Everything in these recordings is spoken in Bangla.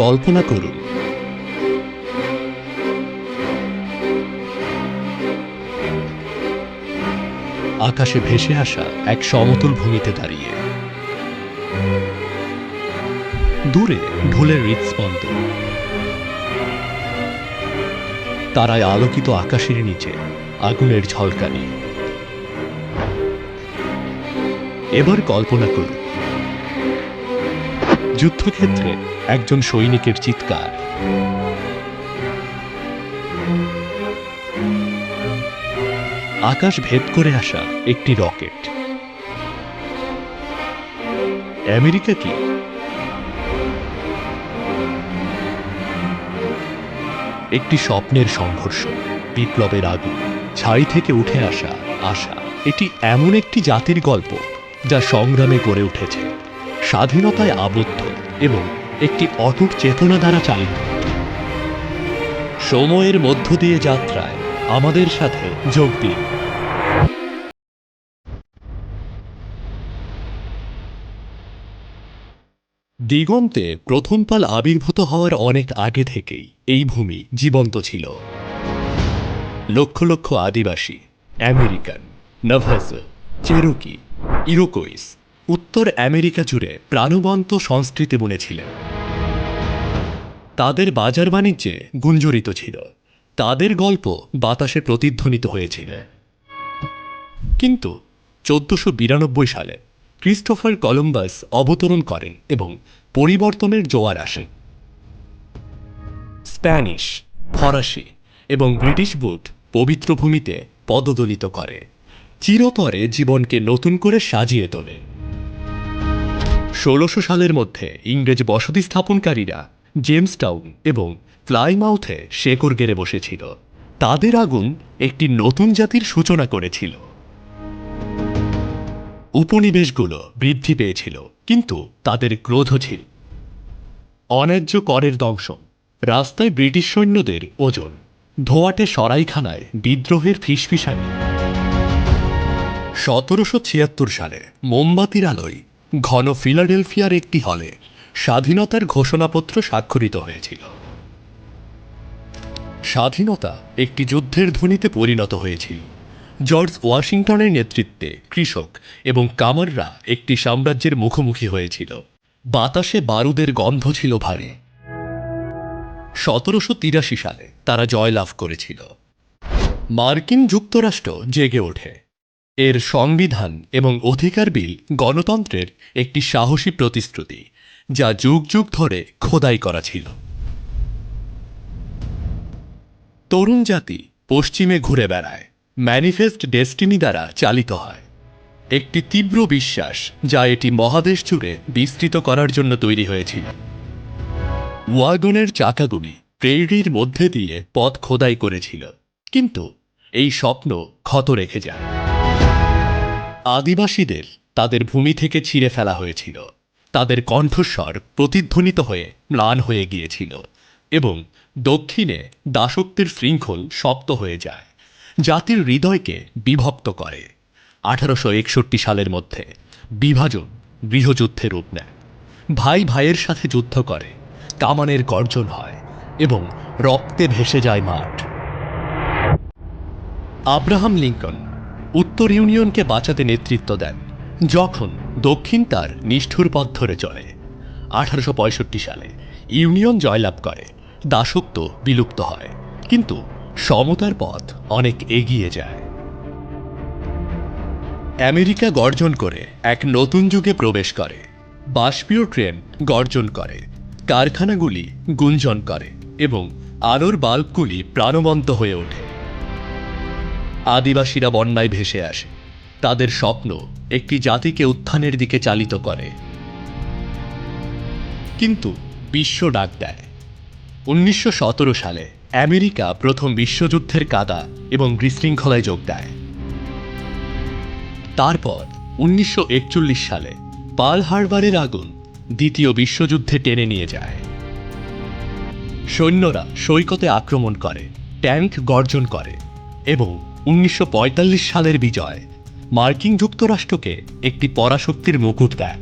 কল্পনা করুন। আকাশে ভেসে আসা এক সমতল ভূমিতে দাঁড়িয়ে। দূরে ঢোলের হৃদস্পন্দন। তারায় আলোকিত আকাশের নিচে আগুনের ঝলকানি। এবার কল্পনা করুন। যুদ্ধক্ষেত্রে একজন সৈনিকের চিৎকার। আকাশ ভেদ করে আসা একটি রকেট। আমেরিকা কি? একটি স্বপ্নের সংঘর্ষ, বিপ্লবের আগুন ছাই থেকে উঠে আসা আশা। এটি এমন একটি জাতির গল্প যা সংগ্রামে গড়ে উঠেছে। স্বাধীনতায় আবদ্ধ এবং একটি অটুট চেতনা দ্বারা চালিত। সময়ের মধ্য দিয়ে যাত্রায় আমাদের সাথে যোগ দিন। দিগন্তে প্রথম পাল আবির্ভূত হওয়ার অনেক আগে থেকেই এই ভূমি জীবন্ত ছিল। লক্ষ লক্ষ আদিবাসী, আমেরিকান, নভাসো, চেরুকি ইরোকোইস উত্তর আমেরিকা জুড়ে প্রাণবন্ত সংস্কৃতি বুনেছিলেন। তাদের বাজার বাণিজ্যে গুঞ্জরিত ছিল। তাদের গল্প বাতাসে প্রতিধ্বনিত হয়েছিল। কিন্তু চোদ্দশো বিরানব্বই সালে ক্রিস্টোফার কলম্বাস অবতরণ করেন এবং পরিবর্তনের জোয়ার আসে। স্প্যানিশ, ফরাসি এবং ব্রিটিশ বুট পবিত্র ভূমিতে পদদলিত করে। চিরতরে জীবনকে নতুন করে সাজিয়ে তোলে। ষোলোশো সালের মধ্যে ইংরেজ বসতি স্থাপনকারীরা জেমস টাউন এবং প্লাইমাউথে শেকড় গেড়ে বসেছিল। তাদের আগুন একটি নতুন জাতির সূচনা করেছিল। উপনিবেশগুলো বৃদ্ধি পেয়েছিল, কিন্তু তাদের ক্রোধ ছিল। অন্যায্য করের দংশন রাস্তায় ব্রিটিশ সৈন্যদের ওজন, ধোয়াটে সরাইখানায় বিদ্রোহের ফিসফিসানি। সতেরোশো ছিয়াত্তর সালে মোমবাতির আলোয় ঘন ফিলাডেলফিয়ার একটি হলে স্বাধীনতার ঘোষণাপত্র স্বাক্ষরিত হয়েছিল। স্বাধীনতা একটি যুদ্ধের ধ্বনিতে পরিণত হয়েছিল। জর্জ ওয়াশিংটনের নেতৃত্বে কৃষক এবং কামাররা একটি সাম্রাজ্যের মুখোমুখি হয়েছিল। বাতাসে বারুদের গন্ধ ছিল ভারী। সতেরোশো তিরাশি সালে তারা জয়লাভ করেছিল। মার্কিন যুক্তরাষ্ট্র জেগে ওঠে। এর সংবিধান এবং অধিকার বিল গণতন্ত্রের একটি সাহসী প্রতিশ্রুতি, যা যুগ যুগ ধরে খোদাই করা ছিল। তরুণ জাতি পশ্চিমে ঘুরে বেড়ায়, ম্যানিফেস্ট ডেস্টিনি দ্বারা চালিত হয়। একটি তীব্র বিশ্বাস, যা এটি মহাদেশ জুড়ে বিস্তৃত করার জন্য তৈরি হয়েছিল। ওয়াগনের চাকাগুলি প্রেরির মধ্যে দিয়ে পথ খোদাই করেছিল, কিন্তু এই স্বপ্ন ক্ষত রেখে যায়। আদিবাসীদের তাদের ভূমি থেকে ছিঁড়ে ফেলা হয়েছিল। তাদের কণ্ঠস্বর প্রতিধ্বনিত হয়ে ম্লান হয়ে গিয়েছিল এবং দক্ষিণে দাসত্বের শৃঙ্খল শক্ত হয়ে যায়। জাতির হৃদয়কে বিভক্ত করে। আঠারোশো একষট্টি সালের মধ্যে বিভাজন গৃহযুদ্ধে রূপ নেয়। ভাই ভাইয়ের সাথে যুদ্ধ করে, কামানের গর্জন হয় এবং রক্তে ভেসে যায় মাঠ। আব্রাহাম লিঙ্কন উত্তর ইউনিয়নকে বাঁচাতে নেতৃত্ব দেন, যখন দক্ষিণ তার নিষ্ঠুর পথ ধরে চলে। আঠারোশো পঁয়ষট্টি সালে ইউনিয়ন জয়লাভ করে, দাসত্ব বিলুপ্ত হয়, কিন্তু সমতার পথ অনেক এগিয়ে যায়। আমেরিকা গর্জন করে এক নতুন যুগে প্রবেশ করে। বাষ্পীয় ট্রেন গর্জন করে, কারখানাগুলি গুঞ্জন করে এবং আলোর বাল্বগুলি প্রাণবন্ত হয়ে ওঠে। আদিবাসীরা বন্যায় ভেসে আসে। তাদের স্বপ্ন একটি জাতিকে উত্থানের দিকে চালিত করে। কিন্তু বিশ্ব ডাক দেয়। উনিশশো সতেরো সালে আমেরিকা প্রথম বিশ্বযুদ্ধের কাদা এবং বিশৃঙ্খলায় যোগ দেয়। তারপর উনিশশো একচল্লিশ সালে পাল হারবারের আগুন দ্বিতীয় বিশ্বযুদ্ধে টেনে নিয়ে যায়। সৈন্যরা সৈকতে আক্রমণ করে, ট্যাঙ্ক গর্জন করে এবং উনিশশো পঁয়তাল্লিশ সালের বিজয়। মার্কিন যুক্তরাষ্ট্রকে একটি পরাশক্তির মুকুট দেয়।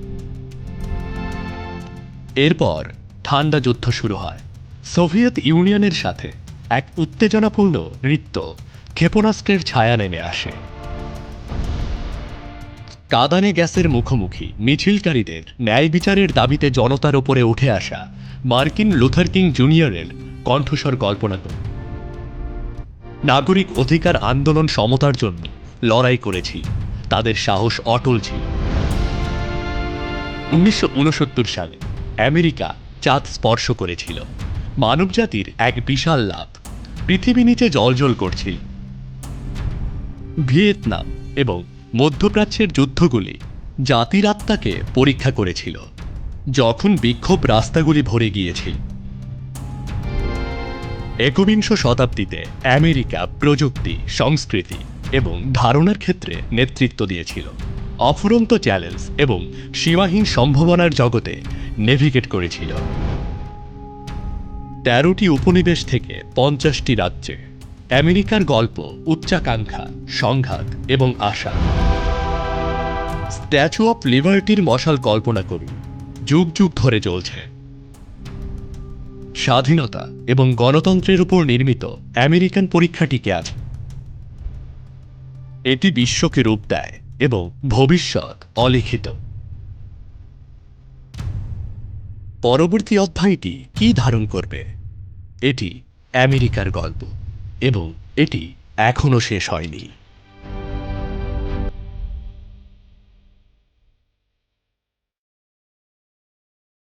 এরপর ঠান্ডা যুদ্ধ শুরু হয়। সোভিয়েত ইউনিয়নের সাথে এক উত্তেজনাপূর্ণ নৃত্য ক্ষেপণাস্ত্রের ছায়া নেমে আসে। কাদানে গ্যাসের মুখোমুখি মিছিলকারীদের ন্যায় বিচারের দাবিতে জনতার ওপরে উঠে আসা মার্কিন লুথার কিং জুনিয়রের কণ্ঠস্বর কল্পনা করুন। নাগরিক অধিকার আন্দোলন সমতার জন্য লড়াই করেছি। তাদের সাহস অটল ছিল। উনিশশো উনসত্তর সালে আমেরিকা চাঁদ স্পর্শ করেছিল। মানবজাতির এক বিশাল লাভ। পৃথিবী নিচে জলজল করছিল। ভিয়েতনাম এবং মধ্যপ্রাচ্যের যুদ্ধগুলি জাতির আত্মাকে পরীক্ষা করেছিল। যখন বিক্ষোভ রাস্তাগুলি ভরে গিয়েছিল একবিংশ শতাব্দীতে আমেরিকা প্রযুক্তি, সংস্কৃতি এবং ধারণার ক্ষেত্রে নেতৃত্ব দিয়েছিল। অফুরন্ত চ্যালেঞ্জ এবং সীমাহীন সম্ভাবনার জগতে নেভিগেট করেছিল। তেরোটি উপনিবেশ থেকে পঞ্চাশটি রাজ্যে আমেরিকার গল্প, উচ্চাকাঙ্ক্ষা, সংঘাত এবং আশা। স্ট্যাচু অফ লিবার্টির মশাল কল্পনা করুন। যুগ যুগ ধরে চলছে। স্বাধীনতা এবং গণতন্ত্রের উপর নির্মিত আমেরিকান পরীক্ষাটিকে আছে এটি বিশ্বকে রূপ দেয় এবং ভবিষ্যৎ অলিখিত। পরবর্তী অধ্যায়টি কি ধারণ করবে? এটি আমেরিকার গল্প এবং এটি এখনও শেষ হয়নি।